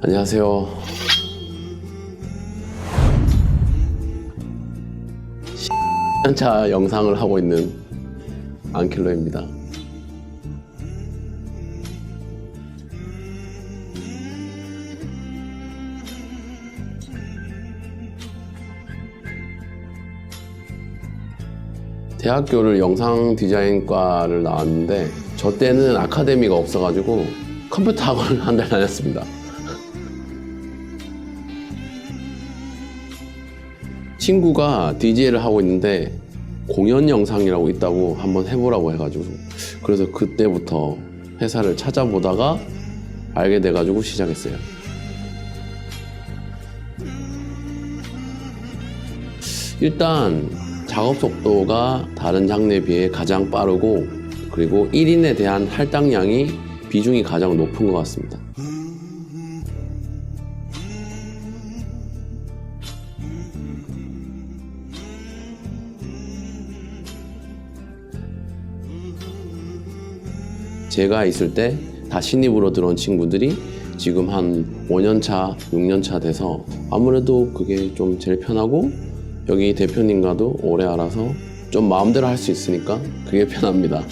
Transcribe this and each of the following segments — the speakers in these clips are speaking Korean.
안녕하세요. 차 영상을 하고 있는 안킬러입니다. 대학교를 영상 디자인과를 나왔는데 저 때는 아카데미가 없어가지고 컴퓨터 학원을 한 달 다녔습니다. 친구가 DJ를 하고 있는데 공연 영상이라고 있다고 한번 해보라고 해가지고 그래서 그때부터 회사를 찾아보다가 알게 돼가지고 시작했어요. 일단 작업 속도가 다른 장르에 비해 가장 빠르고 그리고 1인에 대한 할당량이 비중이 가장 높은 것 같습니다. 제가 있을 때 다 신입으로 들어온 친구들이 지금 한 5년 차, 6년 차 돼서 아무래도 그게 좀 제일 편하고 여기 대표님과도 오래 알아서 좀 마음대로 할 수 있으니까 그게 편합니다.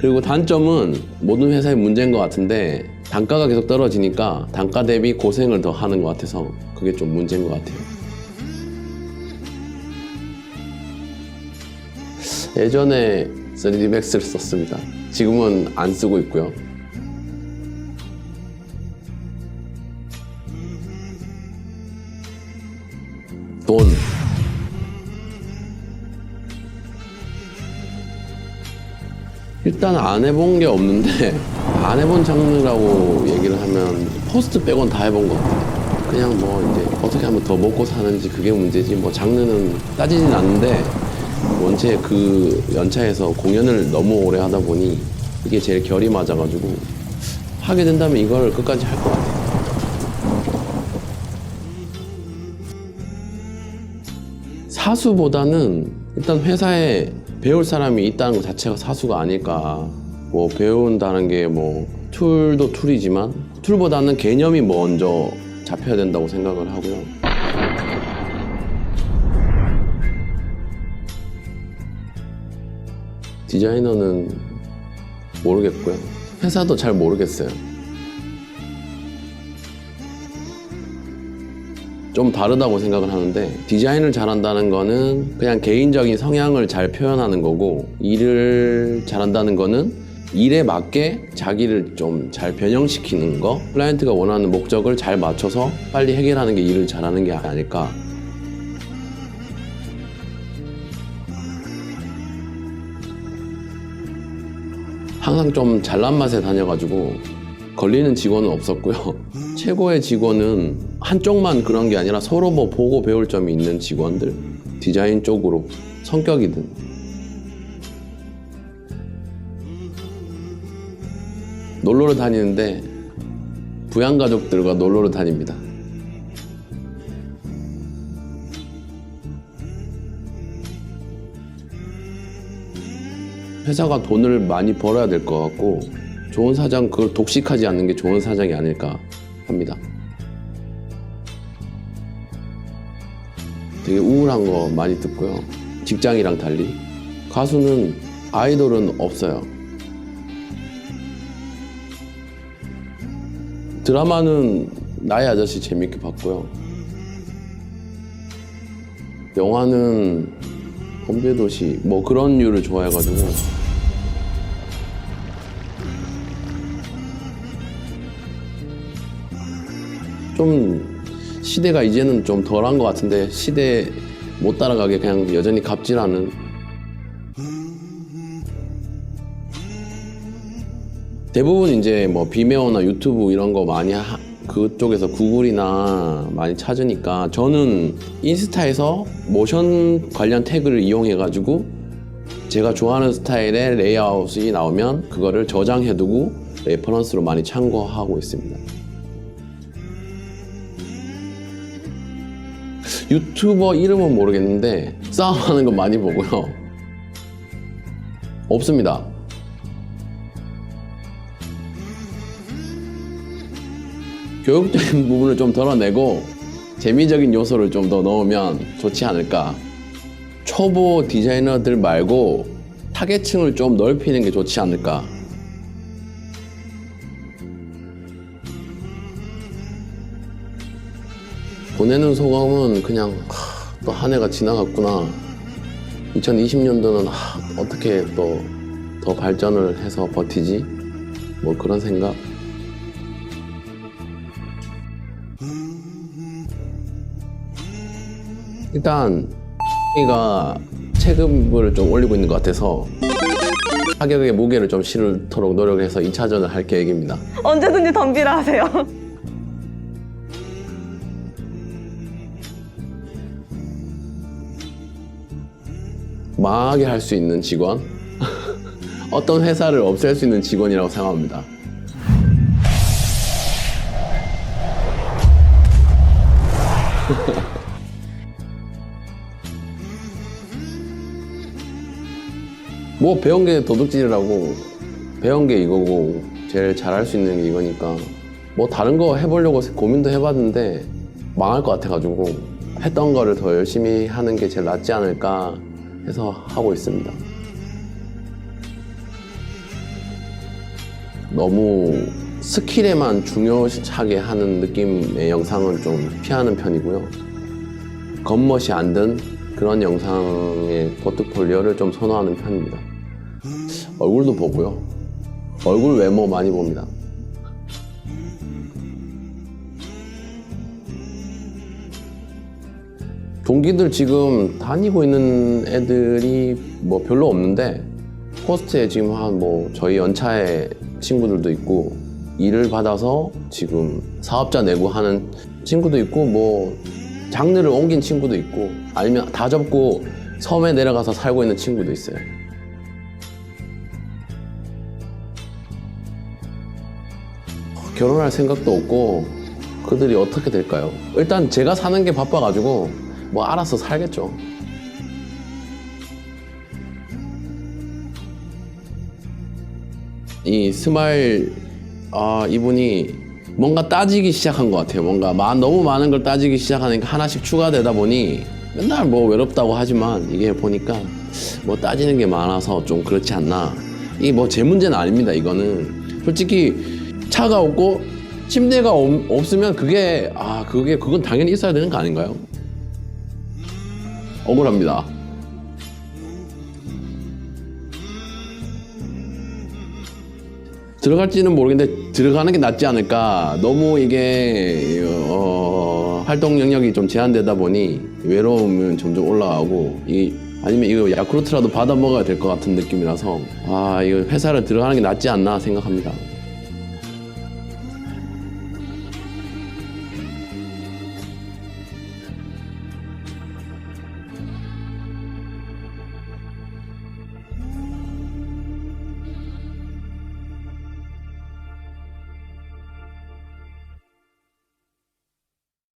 그리고 단점은 모든 회사의 문제인 것 같은데 단가가 계속 떨어지니까 단가 대비 고생을 더 하는 것 같아서 그게 좀 문제인 것 같아요. 예전에 3D 맥스를 썼습니다. 지금은 안 쓰고 있고요. 돈. 일단 안 해본 게 없는데 안 해본 장르라고 얘기를 하면 포스트 빼곤 다 해본 것 같아요. 그냥 뭐 이제 어떻게 하면 더 먹고 사는지 그게 문제지 뭐 장르는 따지진 않는데 원체 그 연차에서 공연을 너무 오래 하다 보니 이게 제일 결이 맞아가지고 하게 된다면 이걸 끝까지 할 것 같아요. 사수보다는 일단 회사에 배울 사람이 있다는 것 자체가 사수가 아닐까. 뭐 배운다는 게 뭐 툴도 툴이지만 툴보다는 개념이 먼저 잡혀야 된다고 생각을 하고요. 디자이너는 모르겠고요. 회사도 잘 모르겠어요. 좀 다르다고 생각을 하는데 디자인을 잘한다는 거는 그냥 개인적인 성향을 잘 표현하는 거고 일을 잘한다는 거는 일에 맞게 자기를 좀 잘 변형시키는 거 클라이언트가 원하는 목적을 잘 맞춰서 빨리 해결하는 게 일을 잘하는 게 아닐까 항상 좀 잘난 맛에 다녀가지고 걸리는 직원은 없었고요. 최고의 직원은 한쪽만 그런 게 아니라 서로 뭐 보고 배울 점이 있는 직원들, 디자인 쪽으로 성격이든. 놀러를 다니는데 부양 가족들과 놀러를 다닙니다. 회사가 돈을 많이 벌어야 될 것 같고 좋은 사장 그걸 독식하지 않는 게 좋은 사장이 아닐까 합니다. 되게 우울한 거 많이 듣고요. 직장이랑 달리 가수는 아이돌은 없어요. 드라마는 나의 아저씨 재밌게 봤고요. 영화는 범죄도시 뭐 그런 류를 좋아해가지고 좀 시대가 이제는 좀 덜한 것 같은데 시대 못 따라가게 그냥 여전히 갑질하는 대부분 이제 뭐 비메오나 유튜브 이런 거 많이 하, 그쪽에서 구글이나 많이 찾으니까 저는 인스타에서 모션 관련 태그를 이용해 가지고 제가 좋아하는 스타일의 레이아웃이 나오면 그거를 저장해 두고 레퍼런스로 많이 참고하고 있습니다. 유튜버 이름은 모르겠는데 싸움하는 거 많이 보고요. 없습니다. 교육적인 부분을 좀 덜어내고 재미적인 요소를 좀 더 넣으면 좋지 않을까. 초보 디자이너들 말고 타겟층을 좀 넓히는 게 좋지 않을까. 보내는 소감은 그냥 또 한 해가 지나갔구나. 2020년도는 어떻게 또 더 발전을 해서 버티지? 뭐 그런 생각? 일단 이가 체급을 좀 올리고 있는 것 같아서 타격의 무게를 좀 실도록 노력을 해서 2차전을 할 계획입니다. 언제든지 덤비라 하세요. 망하게 할 수 있는 직원? 어떤 회사를 없앨 수 있는 직원이라고 생각합니다. 뭐 배운 게 도둑질이라고 배운 게 이거고 제일 잘할 수 있는 게 이거니까 뭐 다른 거 해보려고 고민도 해봤는데 망할 것 같아가지고 했던 거를 더 열심히 하는 게 제일 낫지 않을까 해서 하고 있습니다. 너무 스킬에만 중요하게 하는 느낌의 영상은 좀 피하는 편이고요. 겉멋이 안 든 그런 영상의 포트폴리오를 좀 선호하는 편입니다. 얼굴도 보고요. 얼굴 외모 많이 봅니다. 동기들 지금 다니고 있는 애들이 뭐 별로 없는데 호스트에 지금 한 뭐 저희 연차의 친구들도 있고 일을 받아서 지금 사업자 내고 하는 친구도 있고 뭐 장르를 옮긴 친구도 있고 아니면 다 접고 섬에 내려가서 살고 있는 친구도 있어요. 결혼할 생각도 없고 그들이 어떻게 될까요? 일단 제가 사는 게 바빠가지고 뭐 알아서 살겠죠. 이 스마일 아 이분이 뭔가 따지기 시작한 것 같아요. 뭔가 마- 너무 많은 걸 따지기 시작하니까 하나씩 추가되다 보니 맨날 뭐 외롭다고 하지만 이게 보니까 뭐 따지는 게 많아서 좀 그렇지 않나. 이 뭐 제 문제는 아닙니다. 이거는 솔직히 차가 없고 침대가 없, 없으면 그게 아 그게 그건 당연히 있어야 되는 거 아닌가요? 억울합니다. 들어갈지는 모르겠는데 들어가는 게 낫지 않을까. 너무 이게 어, 활동 영역이 좀 제한되다 보니 외로움은 점점 올라가고 이 아니면 이거 야쿠르트라도 받아 먹어야 될 것 같은 느낌이라서 아 이거 회사를 들어가는 게 낫지 않나 생각합니다.